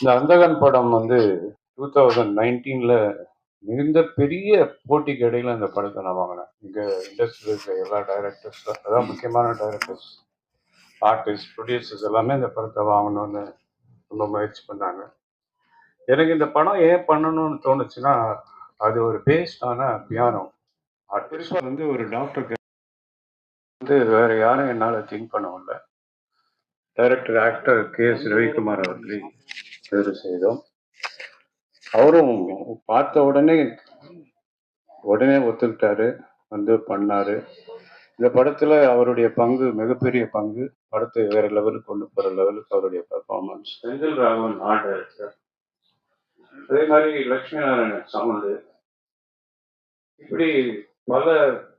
இந்த அந்தகன் படம் வந்து டூ தௌசண்ட் நைன்டீனில் மிகுந்த பெரிய போட்டிக்கு இடையில அந்த படத்தை நான் வாங்கினேன். இங்கே இண்டஸ்ட்ரியில் இருக்கிற எல்லா டைரக்டர்ஸ் அதான் முக்கியமான டைரக்டர்ஸ் ஆர்டிஸ்ட் ப்ரொடியூசர்ஸ் எல்லாமே இந்த படத்தை வாங்கணும்னு ரொம்ப முயற்சி பண்ணாங்க. எனக்கு இந்த படம் ஏன் பண்ணணும்னு தோணுச்சுன்னா அது ஒரு பேஸ்டான பியானோ குறிப்பாக வந்து ஒரு டாக்டருக்கு வந்து வேற யாரும் என்னால் திங்க் பண்ண முடியல. Director actor K S Ravikumar அவர்களே தேர்வு செய்தோம். அவரும் பார்த்த உடனே உடனே ஒத்துக்கிட்டாரு வந்து பண்ணாரு. இந்த படத்துல அவருடைய பங்கு மிகப்பெரிய பங்கு. படத்தை வேற லெவலுக்கு கொண்டு போற லெவலுக்கு அவருடைய performance Senthil Raghavan art director. அதே மாதிரி லட்சுமி நாராயணன் சவுண்டு. இப்படி பல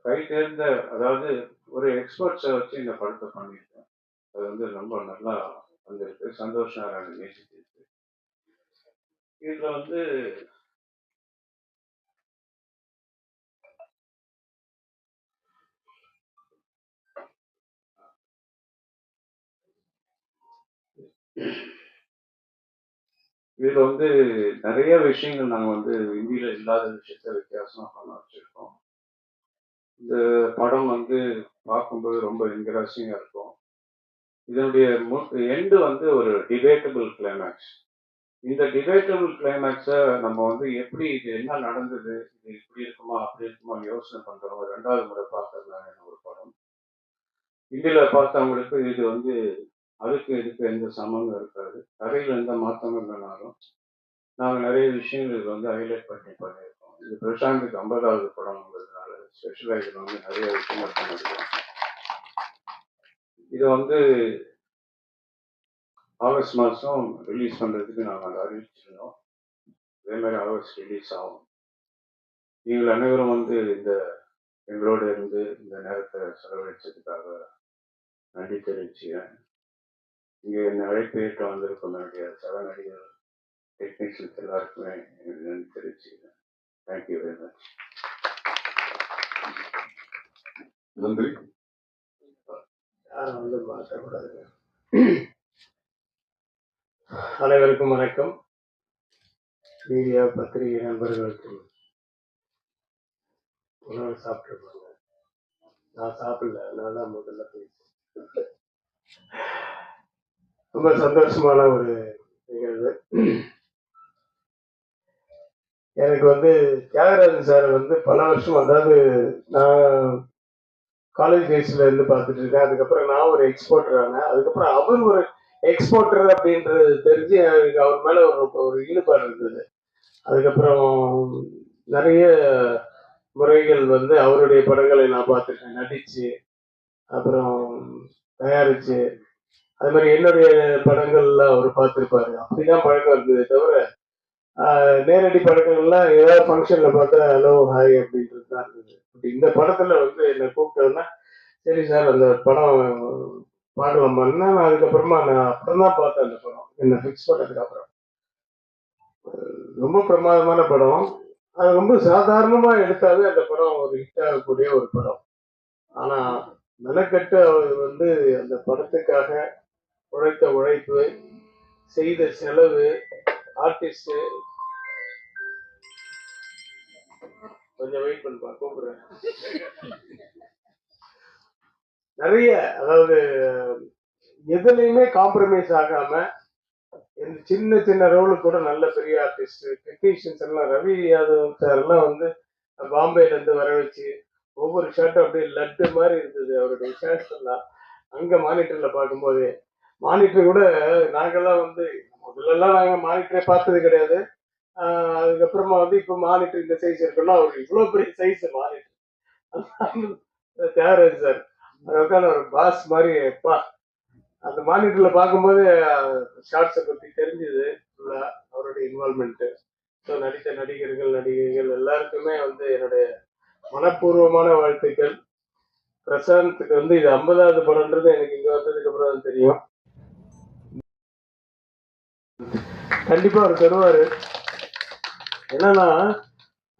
கை தேர்ந்த அதாவது ஒரு எக்ஸ்பர்ட்ஸை வச்சு இந்த படத்தை பண்ணியிருக்கேன். அது வந்து ரொம்ப நல்லா வந்திருக்கு. சந்தோஷ் நாராயணன் மியூசிக் இதுல வந்து இதுல வந்து நிறைய விஷயங்கள் நாங்க வந்து இந்தியில இல்லாத விஷயத்த வித்தியாசமா பண்ண வச்சிருக்கோம். இந்த படம் வந்து பார்க்கும்போது ரொம்ப இன்ட்ரெஸ்டிங்கா இருக்கும். இதனுடைய எண்டு வந்து ஒரு டிபேட்டபிள் கிளைமேக்ஸ் இந்த டிபேட்டபிள் கிளைமேக்ஸை நம்ம வந்து எப்படி இது என்ன நடந்தது இது இப்படி இருக்குமா அப்படி இருக்குமா யோசனை பண்ணுறவங்க ரெண்டாவது முறை பார்க்கறதுனால ஒரு படம். இதில் பார்த்தவங்களுக்கு இது வந்து அதுக்கு இதுக்கு எந்த சமமும் இருக்காது. கதையில் எந்த மாற்றங்கள் இல்லைனாலும் நாங்கள் நிறைய விஷயங்கள் இது வந்து ஹைலைட் பண்ணி பண்ணியிருக்கோம். இது பிரசாந்துக்கு ஐம்பதாவது படம்ங்கிறதுனால ஸ்பெஷலாக இதில் வந்து நிறைய விஷயங்கள் பண்ணியிருக்கோம். இது வந்து ஆகஸ்ட் மாதம் ரிலீஸ் பண்ணுறதுக்கு நாங்கள் அறிவிச்சிருந்தோம். அதே மாதிரி ஆகஸ்ட் ரிலீஸ் ஆகும். நீங்கள் அனைவரும் வந்து இந்த எங்களோட இருந்து இந்த நேரத்தை செலவழிச்சதுக்காக நன்றி தெரிவிச்சுக்கிறேன். இங்கே என்னை அழைப்பு ஏற்று வந்திருக்கும் என்னுடைய சக நடிகர் டெக்னீஷியன்ஸ் எல்லாருக்குமே எனக்கு நன்றி தெரிவிச்சுக்கிறேன். தேங்க்யூ வெரி மச் நன்றி. யாரும் வந்து மாற்றக்கூடாதுங்க அனைவருக்கும் வணக்கம். மீடியா பத்திரிகை நண்பர்களுக்கு உணவு சாப்பிட்டுருப்பாங்க. நான் சாப்பிடல நான் தான் முதல்ல பேசுவேன் ரொம்ப சந்தோஷமான ஒரு நிகழ்வு. எனக்கு வந்து தியாகராஜன் சார் வந்து பல வருஷம் அதாவது நான் காலேஜ் டேஸ்ல இருந்து பார்த்துட்டு இருக்கேன். அதுக்கப்புறம் நான் ஒரு எக்ஸ்போர்ட்டர் ஆனேன். அதுக்கப்புறம் அவர் ஒரு எக்ஸ்போர்ட்டர் அப்படின்றது தெரிஞ்சு எனக்கு அவர் மேல ஒரு ஒரு ஈடுபாடு இருந்தது. அதுக்கப்புறம் நிறைய முறைகள் வந்து அவருடைய படங்களை நான் பார்த்துருக்கேன். நடிச்சு அப்புறம் தயாரிச்சு அது மாதிரி என்னுடைய படங்கள்ல அவர் பார்த்துருப்பாரு. அப்படிதான் பழக்கம் இருந்ததே தவிர நேரடி படங்கள்லாம் ஏதாவது ஃபங்க்ஷன்ல பார்த்தா ஹலோ ஹாய் அப்படின்றது தான் இருந்தது. இந்த படத்துல வந்து என்னை கூப்பிட்டோன்னா சரி சார் அந்த படம் பாடலாமான்னா நான் அதுக்கப்புறமா நான் அப்புறம் தான் பார்த்தேன் அந்த படம். என்னை ஃபிக்ஸ் பண்ணதுக்கு அப்புறம். ரொம்ப பிரமாதமான படம். அது ரொம்ப சாதாரணமாக எடுத்தாவே அந்த படம் ஒரு ஹிட் ஆகக்கூடிய ஒரு படம். ஆனால் மெனக்கட்டு அவர் வந்து அந்த படத்துக்காக உழைத்த உழைப்பு செய்த செலவு ஆர்டிஸ்ட் கொஞ்சம் வெயிட் பண்ணுப்பா கூப்பிடுறேன் நிறைய அதாவது எதுலையுமே காம்ப்ரமைஸ் ஆகாம இந்த சின்ன சின்ன ரோலுக்கு கூட நல்ல பெரிய ஆர்டிஸ்ட் டெக்னீஷியன்ஸ் எல்லாம் ரவி யாதவ் சார் எல்லாம் வந்து பாம்பேல இருந்து வர வச்சு ஒவ்வொரு ஷர்ட்டும் அப்படியே லட்டு மாதிரி இருந்தது. அவருடைய ஷர்ட்ஸ் எல்லாம் அங்க மானிட்டர்ல பார்க்கும்போது மானிட்டர் கூட நாங்கெல்லாம் வந்து முதல்லலாம் நாங்க மானிட்டரை பார்த்தது கிடையாது. அதுக்கப்புறமா வந்து இப்போ மானிட்டர் இந்த சைஸ் இருக்குன்னா அவருக்கு இவ்வளோ பெரிய சைஸ் மானிட்டர் தியாகராஜ் சார் அது ஒரு பாஸ் மாதிரி பா அந்த மானிட்டர்ல பார்க்கும்போது ஷார்ட்ஸை பற்றி தெரிஞ்சுது ஃபுல்லா அவருடைய இன்வால்மெண்ட்டு ஸோ நடித்த நடிகர்கள் நடிகைகள் எல்லாருக்குமே வந்து என்னுடைய மனப்பூர்வமான வாழ்த்துக்கள். பிரசாந்த்க்கு வந்து இது ஐம்பதாவது படம்ன்றது எனக்கு இங்கே வந்ததுக்கு அப்புறம் தான் தெரியும். கண்டிப்பாக அவர் தருவார். என்னன்னா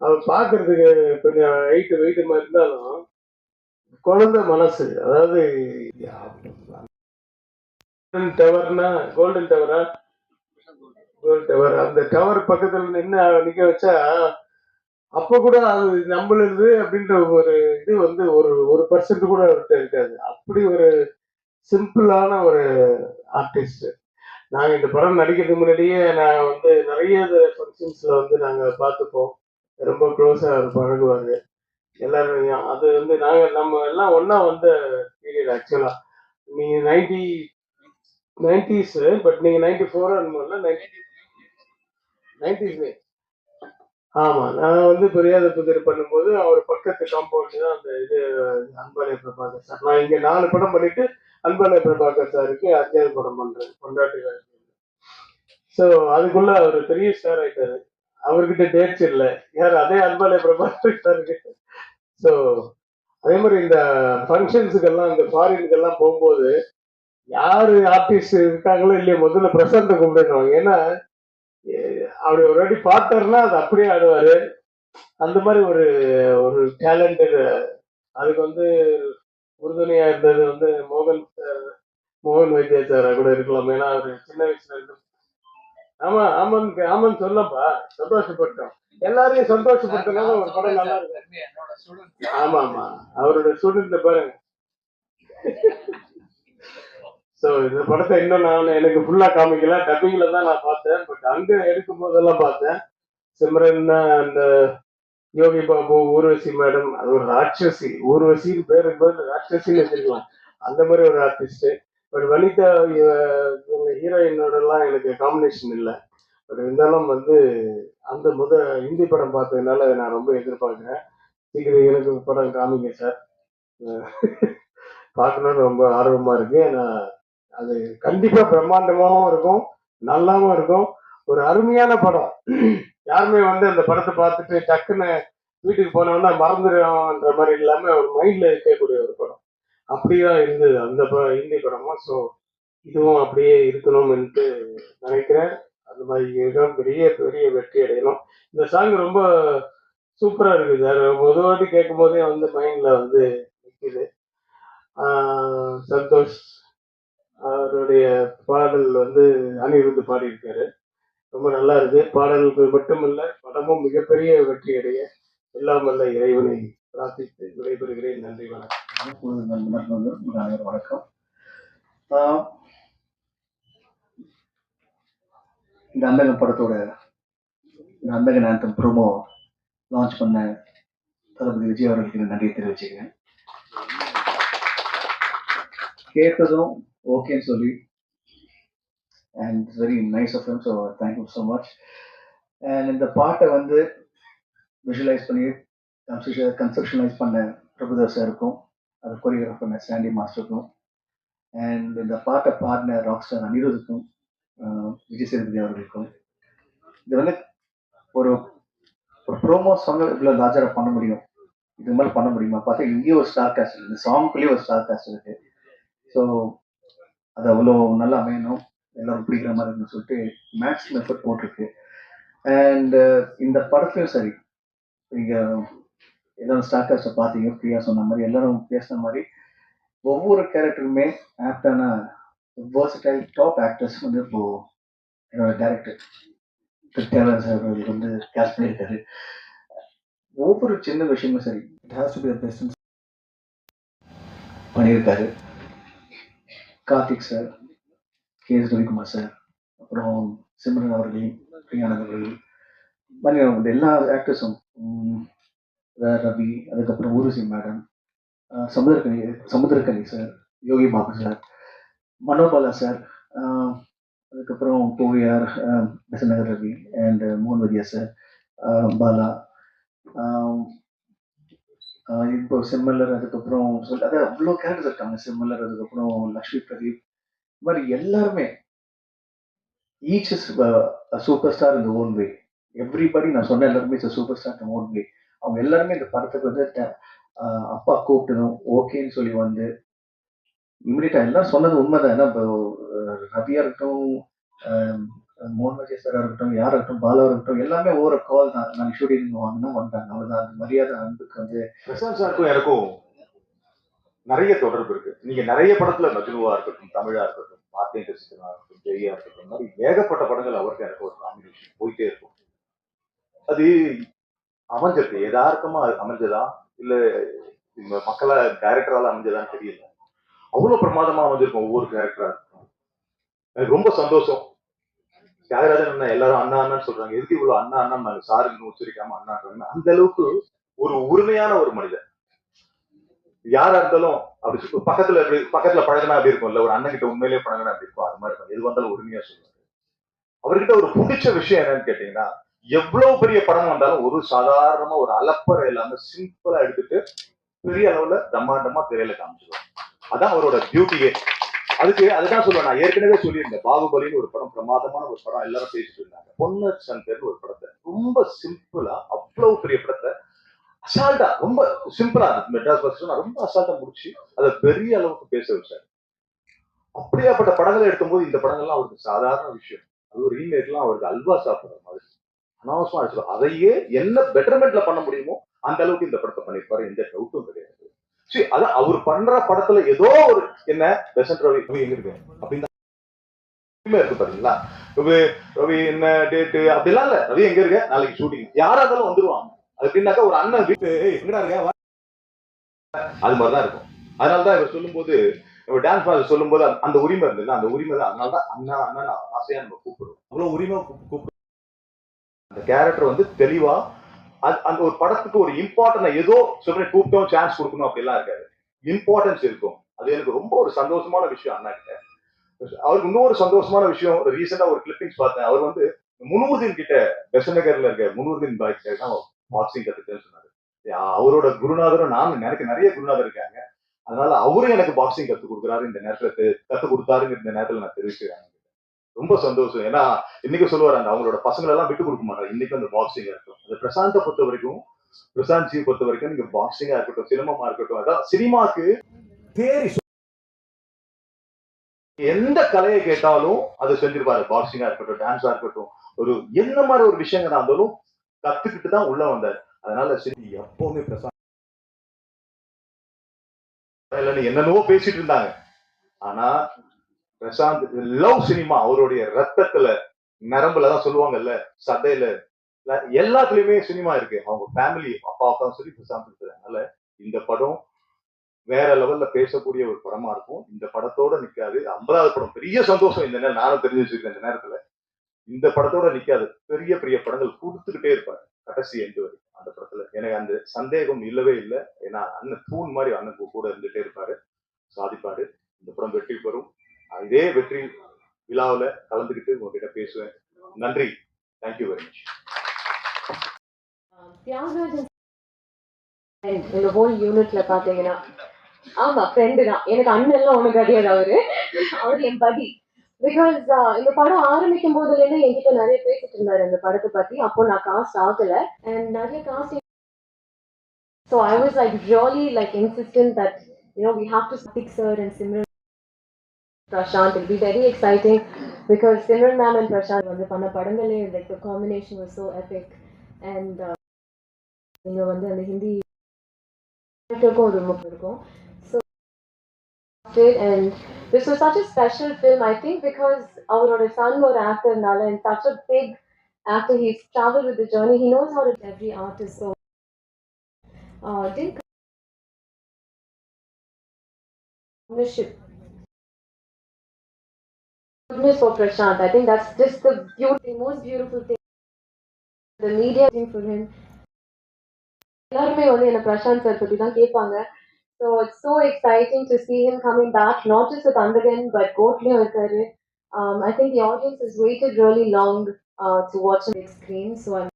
அவர் பார்க்கறதுக்கு கொஞ்சம் வெயிட் வெயிட்டு மாதிரி இருந்தாலும் குழந்தை மனசு அதாவது கோல்டன் டவர்னா கோல்டன் டவரா கோல்டன் டவர் அந்த டவர் பக்கத்துல நின்று நிக்க வச்சா அப்ப கூட அது நம்மளுது அப்படின்ற ஒரு இது வந்து ஒரு ஒரு பர்சன்ட் கூட அவர்கிட்ட இருக்காது. அப்படி ஒரு சிம்பிளான ஒரு ஆர்டிஸ்ட் நாங்கள் இந்த படம் நடிக்கிறதுக்கு முன்னாடியே நான் வந்து நிறைய ஃபங்க்ஷன்ஸில் வந்து நாங்கள் பார்த்துப்போம். ரொம்ப க்ளோஸாக அவர் எல்லாரும் அது வந்து நாங்க நம்ம எல்லாம் ஒன்றா வந்த பீரியட் ஆக்சுவலா நீங்க நைன்டி நைன்டிஸ் பட் நீங்க நைன்டி ஃபோர் நைன்டிஸ் ஆமா நான் வந்து பெரியாத புதிர் பண்ணும்போது அவர் பக்கத்து காம்பவுண்ட் தான் அந்த இது அன்பாலய பிரபாகர் சார். நான் இங்க நாலு படம் பண்ணிட்டு அன்பாலய பிரபாகர் சாருக்கு அத்தியாயம் படம் பண்றேன் கொண்டாட்டு ஸோ அதுக்குள்ள அவர் பெரிய ஸ்டார் ஆயிட்டாரு. அவர்கிட்ட டேட்ஸ் இல்லை. யார்? அதே அன்பாலே பிரபாகர் ஸோ அதே மாதிரி இந்த ஃபங்க்ஷன்ஸுக்கெல்லாம் இந்த ஃபாரினுக்கெல்லாம் போகும்போது யாரு ஆர்டிஸ்ட் இருக்காங்களோ இல்லையோ முதல்ல பிரசாந்தை கும்பிடணும் ஏன்னா அவர் அப்படி ஒரு வாட்டி பார்த்தாருன்னா அது அப்படியே ஆடுவார். அந்த மாதிரி ஒரு ஒரு டேலண்டட் அதுக்கு வந்து உறுதுணையாக இருந்தது வந்து மோகன் சார் மோகன் வைத்தியாச்சாரா கூட இருக்கலாம். ஏன்னா அவர் சின்ன வயசுல இருந்து ஆமா ஆமான் ஆமான்னு சொல்லப்பா. சந்தோஷப்பட்டோம். எல்லாரையும் சந்தோஷப்படுத்தினாலும் ஒரு படம் நல்லா இருக்கும் ஆமா ஆமா. அவரோட ஸ்டூடெண்ட்ல பாருங்க. சோ இந்த படத்தை இன்னும் நான் எனக்கு ஃபுல்லா காமிக்கல. டப்பிங்ல தான் நான் பார்த்தேன். பட் அங்க எடுக்கும் போதெல்லாம் பார்த்தேன். சிம்ரன் அந்த யோகி பாபு ஊர்வசி மேடம் அது ஒரு ராட்சசி. ஊர்வசின்னு பேருக்கு பதில் ராட்சசின்னு வச்சிருக்கலாம். அந்த மாதிரி ஒரு ஆர்டிஸ்ட் ஒரு வனிதா இவங்க ஹீரோயினோட எல்லாம் எனக்கு காம்பினேஷன் இல்லை. பட் இருந்தாலும் வந்து அந்த முத ஹிந்தி படம் பார்த்ததுனால நான் ரொம்ப எதிர்பார்க்குறேன். சீக்கிரம் எனக்கு படம் காமிங்க சார். பார்க்கணும்னு ரொம்ப ஆர்வமா இருக்கு. ஏன்னா அது கண்டிப்பா பிரம்மாண்டமாகவும் இருக்கும் நல்லாவும் இருக்கும். ஒரு அருமையான படம். யாருமே வந்து அந்த படத்தை பார்த்துட்டு டக்குன்னு வீட்டுக்கு போனோம்னா மறந்துடும்ன்ற மாதிரி இல்லாம ஒரு மைண்ட்ல இருக்கக்கூடிய ஒரு படம். அப்படிதான் இருந்தது. அந்த படம் ஹிந்தி படமும் ஸோ இதுவும் அப்படியே இருக்கணும்ன்ட்டு நினைக்கிறேன். அந்த மாதிரி இதுதான் பெரிய பெரிய வெற்றி அடையணும். இந்த சாங் ரொம்ப சூப்பராக இருக்குது சார். ஒரு வாட்டி கேட்கும் போதே வந்து மைண்டில் வந்து நிக்குது. சந்தோஷ் அவருடைய பாடல் வந்து அனிருத் பாடியிருக்காரு. ரொம்ப நல்லா இருக்கு. பாடல்கள் மட்டுமல்ல படமும் மிகப்பெரிய வெற்றி அடைய எல்லாம் வல்ல இறைவனை பிரார்த்தித்து விடைபெறுகிறேன். நன்றி வணக்கம். கூடுதல் நண்பர்கள் அனைவரும் வணக்கம் இந்த அந்தகன் படத்தோட இந்த அந்தகன் ஆந்தம் ப்ரோமோ லான்ச் பண்ண தளபதி விஜய் அவர்களுக்கு நான் நன்றியை தெரிவிச்சுக்கிறேன் கேட்டதும் ஓகேன்னு சொல்லி and very nice of so thank you so much and இந்த பாட்டை வந்து விஷுவலைஸ் பண்ணி கன்செப்ஷனலைஸ் பண்ண பிரபுதர் சாருக்கும் அந்த கொரியோகிராஃப் பண்ண சாண்டி மாஸ்டருக்கும் அண்ட் இந்த பாட்டை பாடின ராக் ஸ்டார் விஜய் சேதுபதி அவர்களுக்கும். இது வந்து ஒரு ஒரு ப்ரோமோ சாங்கில் இவ்வளோ லாஜராக பண்ண முடியும். இது மாதிரி பண்ண முடியுமா? பார்த்தா இங்கேயும் ஒரு ஸ்டார் காஸ்ட் இருக்குது இந்த ஒரு ஸ்டார் காஸ்ட் இருக்கு. ஸோ அது அவ்வளோ நல்லா அமையணும். எல்லாரும் பிடிக்கிற மாதிரி இருக்குன்னு சொல்லிட்டு மேக்ஸிமம் எஃபர்ட் போட்டிருக்கு. அண்ட் இந்த படத்துலையும் சரி. நீங்கள் எல்லாரும் ஸ்டார்டர்ஸை பார்த்தீங்க ஃப்ரீயா சொன்ன மாதிரி எல்லாரும் பேசுன மாதிரி ஒவ்வொரு கேரக்டருமே ஆப்டான வேர்சடைல் டாப் ஆக்டர்ஸ் வந்து இப்போ என்னோட டேரக்டர் தியாகராஜ் சார் வந்து கேஸ்ட் பண்ணியிருக்காரு. ஒவ்வொரு சின்ன விஷயமும் சரி it has to be the best பண்ணியிருக்காரு. Karthik sir K S Ravikumar sir அப்புறம் சிம்ரன் அவர்கள் பிரியானந்த் அவர்கள் எல்லா ஆக்டர்ஸும் ரவி அதுக்கப்புறம் Urvashi madam Samuthirakani Samuthirakani sir Yogi Babu sir Manobala sir அதுக்கப்புறம் புவியார் பெசநகர் ரவி அண்ட் மோகன்வதியா சார் பாலா இப்போ செம்மல்லர் அதுக்கப்புறம் சொல்லி அதான் அவ்வளோ கேரக்டர்ஸ் இருக்காங்க செம்மல்லர் அதுக்கப்புறம் லக்ஷ்மி பிரதீப் இது மாதிரி எல்லாருமே ஈச் இஸ் சூப்பர் ஸ்டார் இந்த ஓன் வே எவ்ரிபடி நான் சொன்ன எல்லாருமே சூப்பர் ஸ்டார் இந்த ஓன் வே அவங்க எல்லாருமே இந்த படத்துக்கு வந்து ட- அப்பா கூப்பிட்டதும் ஓகேன்னு சொல்லி வந்து இமிடியட்டா எல்லாம் சொன்னது உண்மைதான். ஏன்னா இப்போ ரவியா இருக்கட்டும் ஆஹ் மோகன் விஜய் சாரா இருக்கட்டும் யாரா இருக்கட்டும் பாலா இருக்கட்டும் எல்லாமே ஒவ்வொரு கால் தான். நான் ஷூட்டிங் வாங்கணும் வந்தாங்க அவ்வளவுதான். அந்த மரியாதை அன்புக்கு வந்து பிரசாந்த் சாருக்கும் எனக்கும் நிறைய தொடர்பு இருக்கு. நீங்க நிறைய படத்துல மஜ்னுவா இருக்கட்டும் தமிழா இருக்கட்டும் பார்த்த இருக்கட்டும் ஜெய்யா இருக்கட்டும் இந்த மாதிரி ஏகப்பட்ட படங்கள் அவருக்கு எனக்கு ஒரு காம்பினேஷன் போயிட்டே இருக்கும். அது அமைஞ்சது எதார்த்தமா அமைஞ்சதா? இல்ல மக்களை மக்களா அமைஞ்சதான்னு தெரியல. அவ்வளவு பிரமாதமா அமைஞ்சிருக்கும் ஒவ்வொரு கேரக்டரா இருக்கும். எனக்கு ரொம்ப சந்தோஷம். தியாகராஜன் அண்ணா எல்லாரும் அண்ணா அண்ணான்னு சொல்றாங்க. எதுக்கு இவ்வளவு அண்ணா அண்ணா சாரு இன்னும் உச்சரிக்காம அண்ணான்றாங்க அந்த அளவுக்கு ஒரு உரிமையான ஒரு மனிதன். யாரா இருந்தாலும் அப்படி பக்கத்துல எப்படி பக்கத்துல பழகினா அப்படி இருக்கும் இல்ல ஒரு அண்ணன் கிட்ட உண்மையிலேயே பழகினா அப்படி இருக்கும். அது மாதிரி இருக்கும். எது வந்தாலும் உரிமையா சொல்லுவாங்க அவர்கிட்ட ஒரு பிடிச்ச விஷயம் என்னன்னு கேட்டீங்கன்னா எவ்வளவு பெரிய படம் வந்தாலும் ஒரு சாதாரணமா ஒரு அலப்பறை இல்லாம சிம்பிளா எடுத்துட்டு பெரிய அளவுல பிரம்மாண்டமா திரையில காமிச்சிருவாங்க. அதான் அவரோட பியூட்டியே அதுக்கு அதுதான் சொல்லுவேன் நான் ஏற்கனவே சொல்லியிருந்தேன் பாகுபலின்னு ஒரு படம் பிரமாதமான ஒரு படம் எல்லாரும் பேசிட்டு இருந்தாங்க. பொன்னர் சங்கர் ஒரு படத்தை. ரொம்ப சிம்பிளா அவ்வளவு பெரிய படத்தை. அசால்ட்டா ரொம்ப சிம்பிளா மெட்ராஸ் பஸ் ரொம்ப அசால்ட்டா முடிச்சு அதை பெரிய அளவுக்கு பேச வச்சாரு. அப்படியாப்பட்ட படங்களை எடுக்கும்போது இந்த படங்கள்லாம் அவருக்கு சாதாரண விஷயம். அது ஒரு ரீமேக்லாம் அவருக்கு அல்வா சாப்பிடுற மாதிரி. அனாவசமா அடிச்சிடும் அதையே என்ன பெட்டர்மெண்ட்ல பண்ண முடியுமோ அந்த அளவுக்கு இந்த படத்தை பண்ணிருப்பாரு எந்த டவுட்டும் கிடையாது. சரி அதான் அவர் பண்ற படத்துல ஏதோ ஒரு என்ன பெசன்ட் ரவி எங்க இருக்கு அப்படின்னு தான் இருக்கு பாத்தீங்களா? ரவி ரவி என்ன டேட்டு அப்படிலாம் இல்ல. ரவி எங்க இருக்க நாளைக்கு ஷூட்டிங் யாரா இருந்தாலும் வந்துருவாங்க. அது எப்படின்னாக்கா ஒரு அண்ணன் வீட்டு எங்கடா இருக்க? அது மாதிரிதான் இருக்கும். அதனாலதான் இவர் சொல்லும்போது இவர் டான்ஸ் மாஸ்டர் சொல்லும்போது அந்த- அந்த உரிமை இருந்தது அந்த உரிமை தான். அதனாலதான் அண்ணா அண்ணா ஆசையா நம்ம கூப்பிடுவோம் அவ்வளவு உரிமை கூப்~ கூப்பிடுவோம் அந்த கேரக்டர் வந்து தெளிவா அந்த ஒரு படத்துக்கு ஒரு இம்பார்ட்டன்ட் ஏதோ சொல்றேன் கூப்பிட்டோம் சான்ஸ் கொடுக்கணும் அப்படிலாம் இருக்காது. இம்பார்ட்டன்ஸ் இருக்கும். அது எனக்கு ரொம்ப ஒரு சந்தோஷமான விஷயம் அண்ணா கிட்ட அவருக்கு இன்னொரு சந்தோஷமான விஷயம் ரீசெண்டா ஒரு கிளிப்பிங்ஸ் பார்த்தேன். அவர் வந்து முனூர்தீன் கிட்ட பெசநகர்ல இருக்க முனூர்தீன் பாய் கிட்ட பாக்ஸிங் கத்துக்கிட்டேன்னு சொன்னாரு. அவரோட குருநாதரும் நான் எனக்கு நிறைய குருநாதர் இருக்காங்க. அதனால அவரும் எனக்கு பாக்ஸிங் கத்து கொடுக்குறாரு இந்த நேரத்துல தெ- கத்து கொடுத்தாருன்னு இந்த நேரத்துல நான் தெரிவிச்சுக்கிறேன். ரொம்ப சந்தோஷம். ஏன்னா இன்னைக்கு சொல்லுவாரு அந்த அவங்களோட பசங்களை எல்லாம் விட்டு கொடுக்க மாட்டாங்க. இன்னைக்கு அந்த பாக்ஸிங் இருக்கும் அந்த பிரசாந்த பொறுத்த வரைக்கும் பிரசாந்த் ஜி பொறுத்த வரைக்கும் நீங்க பாக்ஸிங்கா இருக்கட்டும் சினிமாமா இருக்கட்டும் அதான் சினிமாக்கு தேரி எந்த கலையை கேட்டாலும் அதை செஞ்சிருப்பாரு. பாக்ஸிங்கா இருக்கட்டும் டான்ஸா இருக்கட்டும் ஒரு என்ன மாதிரி ஒரு விஷயங்களா இருந்தாலும் கத்துக்கிட்டு தான் உள்ள வந்தார். அதனால சரி எப்பவுமே பிரசாந்த் என்னென்னவோ பேசிட்டு இருந்தாங்க. ஆனா பிரசாந்த் லவ் சினிமா அவருடைய ரத்தத்துல நரம்புல தான் சொல்லுவாங்கல்ல சதையில எல்லாத்துலயுமே சினிமா இருக்கு. அவங்க ஃபேமிலி அப்பா சொல்லி பிரசாந்த் அதனால இந்த படம் வேற லெவல்ல பேசக்கூடிய ஒரு படமா இருக்கும். இந்த படத்தோட நிக்காது. ஐம்பதாவது படம் பெரிய சந்தோஷம் இந்த நேரம் நானும் தெரிஞ்சு வச்சிருக்கேன் இந்த நேரத்துல. இந்த படத்தோட நிக்காது. பெரிய பெரிய படங்கள் கொடுத்துக்கிட்டே இருப்பாரு கடைசி எண்டு வரைக்கும் அந்த படத்துல. எனக்கு அந்த சந்தேகம் இல்லவே இல்லை. ஏன்னா அண்ணன் தூண் மாதிரி அண்ணன் கூட இருந்துட்டே இருப்பாரு. சாதிப்பாரு. இந்த படம் வெற்றி பெறும். இதே வெற்றி விழாவில் கலந்துக்கிட்டு உங்ககிட்ட பேசுவேன். நன்றி. தேங்க்யூ வெரி மச் தியாகராஜன் இந்த ஹோல் யூனிட்ல பாத்தீங்கன்னா ஆமா ஃப்ரெண்டு தான். எனக்கு அண்ணன் எல்லாம் ஒண்ணு கிடையாது அவரு. அவர் என் பதி பிகாஸ் இந்த படம் ஆரம்பிக்கும் போதுல இருந்து என்கிட்ட நிறைய பேசிட்டு இருந்தாரு இந்த படத்தை பத்தி. அப்போ நான் காஸ்ட் ஆகல. அண்ட் நிறைய cast so I was like really like insistent that you know we have to speak sir and Simran Prashanth will be very exciting because Simran ma'am and Prashanth வந்து பண்ண படங்களே like the combination was so epic and இங்க வந்து அந்த ஹிந்தி இருக்கும் ஒரு முக் இருக்கும் so and this was such a special film I think because அவரோட son ஒரு actorனால and such a big actor he's traveled with the journey he knows how to every artist so uh, didn't ownership goodness for Prashant I think that's just the beauty most beautiful thing the media thing for him எல்லாருமே வந்து என்ன Prashanth sir பத்தி தான் கேட்பாங்க so it's so exciting to see him coming back not just with Andhagan but கோட்லேயும் இருக்காரு um, I think the audience has waited really long uh, to watch him big screen so I'm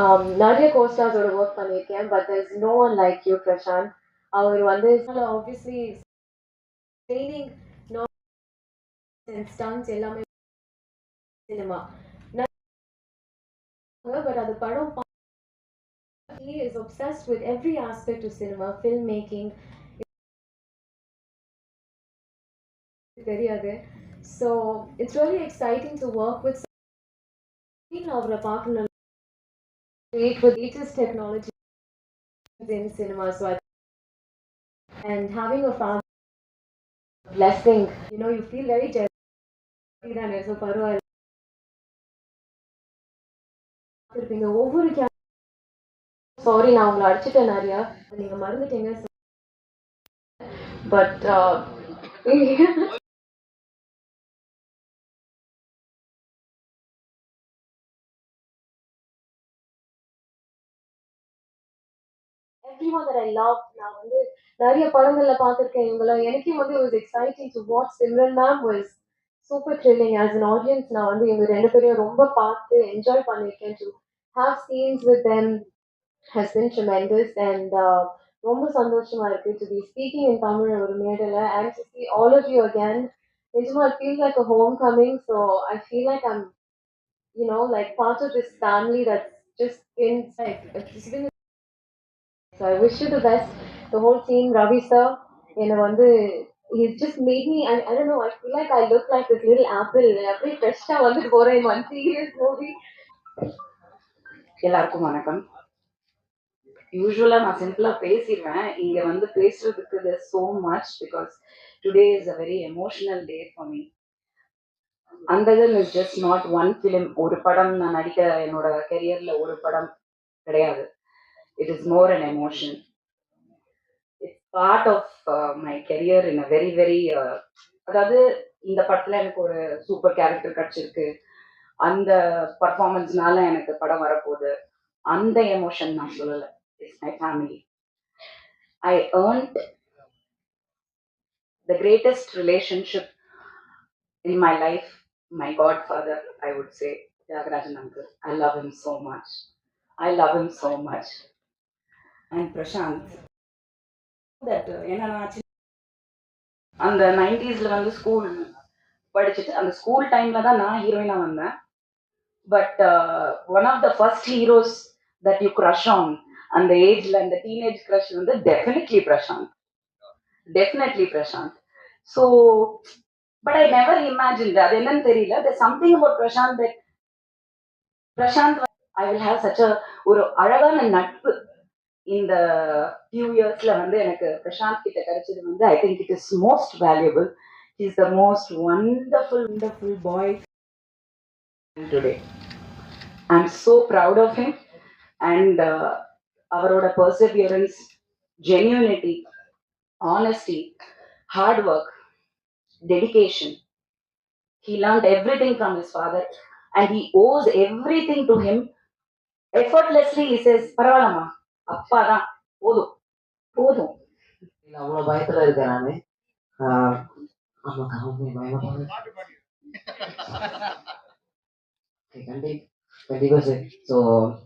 um, நிறைய கோஸ்டார்ஸோட work பண்ணியிருக்கேன் but there's no one like you Prashanth அவர் வந்து obviously training stunts எல்லாமே cinema but அது படம் he is obsessed with every aspect of cinema, filmmaking. தெரியாது so it's really exciting to work with அவரை பார்க்கணும் create with latest technology in cinema so I, and having a family blessing. You know, you feel very jealous. தானே பரவாயில்ல. இருப்பீங்க ஒவ்வொரு sorry நான் உங்களை அடிச்சிட்டேன் நிறையா நீங்க மறந்துட்டீங்க. பட் எவ்ரி ஒன் தட் நான் வந்து நிறைய படங்கள்ல பார்த்துருக்கேன் இவங்கள எனக்கே வந்து exciting to Simran ma'am was super thrilling as an audience நான் வந்து இவங்க ரெண்டு பேரையும் ரொம்ப பார்த்து என்ஜாய் பண்ணியிருக்கேன் to have scenes with them has been tremendous and ரொம்ப சந்தோஷமா இருக்கு to be speaking in Tamil ஒரு மேடையில். And to see all of you again நிஜமா it feels like a homecoming. So I feel like I'm you know like part of this family that's just been like it's been so I wish you the best. The whole team Ravi sir என்னை வந்து he's just made me I, I don't know I feel like I look like this little apple. அப்படியே ஃப்ரெஷ்ஷாக வந்துட்டு போகிறேன் one serious movie எல்லாருக்கும் வணக்கம். யூஸ்வலாக நான் சிம்பிளாக பேசிடுவேன். இங்கே வந்து பேசுறதுக்கு there's so much because today is a very emotional day for me அந்த இதில் is just not one film ஒரு படம் நான் நடிக்க என்னோட கெரியரில் ஒரு படம் கிடையாது. It is more an emotion part of my career in a very very அதாவது இந்த படத்தில் எனக்கு ஒரு சூப்பர் கேரக்டர் கிடச்சிருக்கு. அந்த பர்ஃபார்மன்ஸ்னால எனக்கு படம் வரப்போகுது. அந்த எமோஷன் நான் சொல்லலை. It's my family I earned the greatest relationship in my life my godfather I would say Thiagarajan uncle I love him so much I love him so much and Prashanth that என்னன்னா அந்த நைன்டிஸில் வந்து school படிச்சுட்டு அந்த school டைமில் தான் நான் ஹீரோயினாக வந்தேன். But one of the first heroes that you crush on அந்த ஏஜ்ல அந்த டீனேஜ் க்ரஷ் வந்து definitely Prashanth definitely Prashanth so but I never imagine அது என்னன்னு தெரியல. There's something about Prashanth Prashanth Prashanth I will have such ஒரு அழகான நட்பு. இந்த ஃபியூ இயர்ஸ்ல வந்து எனக்கு பிரசாந்த் கிட்ட கிடைச்சது வந்து I think it is most valuable is the most wonderful wonderful boy today I am so proud of him and அவரோட perseverance genuinity honesty hard work dedication he learned everything from his father and he owes everything to him effortlessly he says பரவாயில்லம்மா அப்பா தான் போதும். போதும் அவ்வளவு பயத்துல இருக்கேன் நானு. கண்டிப்பா சார் ஸோ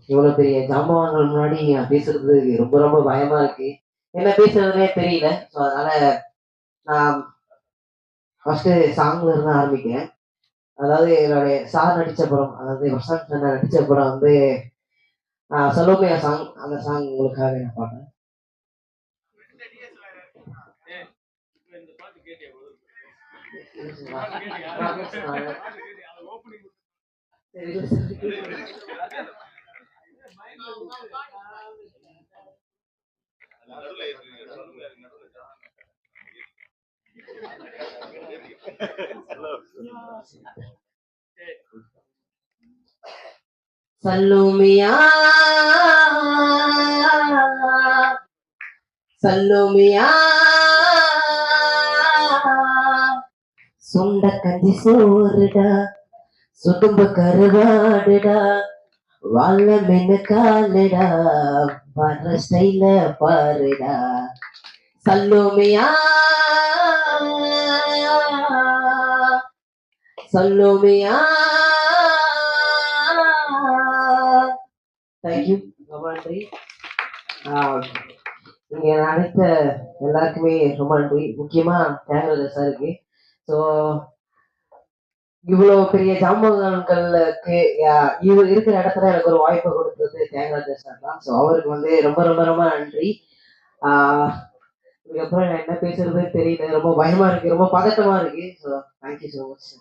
இவ்வளவு பெரிய ஜாம்பவான்கள் முன்னாடி நான் பேசுறது ரொம்ப ரொம்ப பயமா இருக்கு. என்ன பேசுறதுனே தெரியல. ஸோ அதனால நான் ஃபர்ஸ்ட் சாங்ல இருந்து ஆரம்பிக்கிறேன். அதாவது என்னுடைய சார் நடிச்ச படம் அதாவது வசந்த் நடித்த நடிச்ச படம் வந்து சலோமியா சாங் அந்த சாங் உங்களுக்காக நான் பாடுறேன். சல்லுமியா. சல்லுமியா. சுண்ட கஞ்சி சோறுடா சுடும்பு கருவாடுடா வாழ மென்னு காலடா வர்ற ஸ்டைல பாருடா. சல்லுமியா. சொல்லுமியா. தேங்க்யூ ரொம்ப நன்றி. நீங்கள் இங்க அழைத்த எல்லாருக்குமே ரொம்ப நன்றி. முக்கியமா தியாகராஜ சாருக்கு ஸோ இவ்வளவு பெரிய ஜாம்பகங்களுக்கு இவர் இருக்கிற இடத்துல எனக்கு ஒரு வாய்ப்பை கொடுத்தது தியாகராஜ சார் தான். ஸோ அவருக்கு வந்து ரொம்ப ரொம்ப ரொம்ப நன்றி. இதுக்கப்புறம் நான் என்ன பேசுறது தெரியல. ரொம்ப பயமா இருக்கு. ரொம்ப பதட்டமா இருக்கு. So thank you so much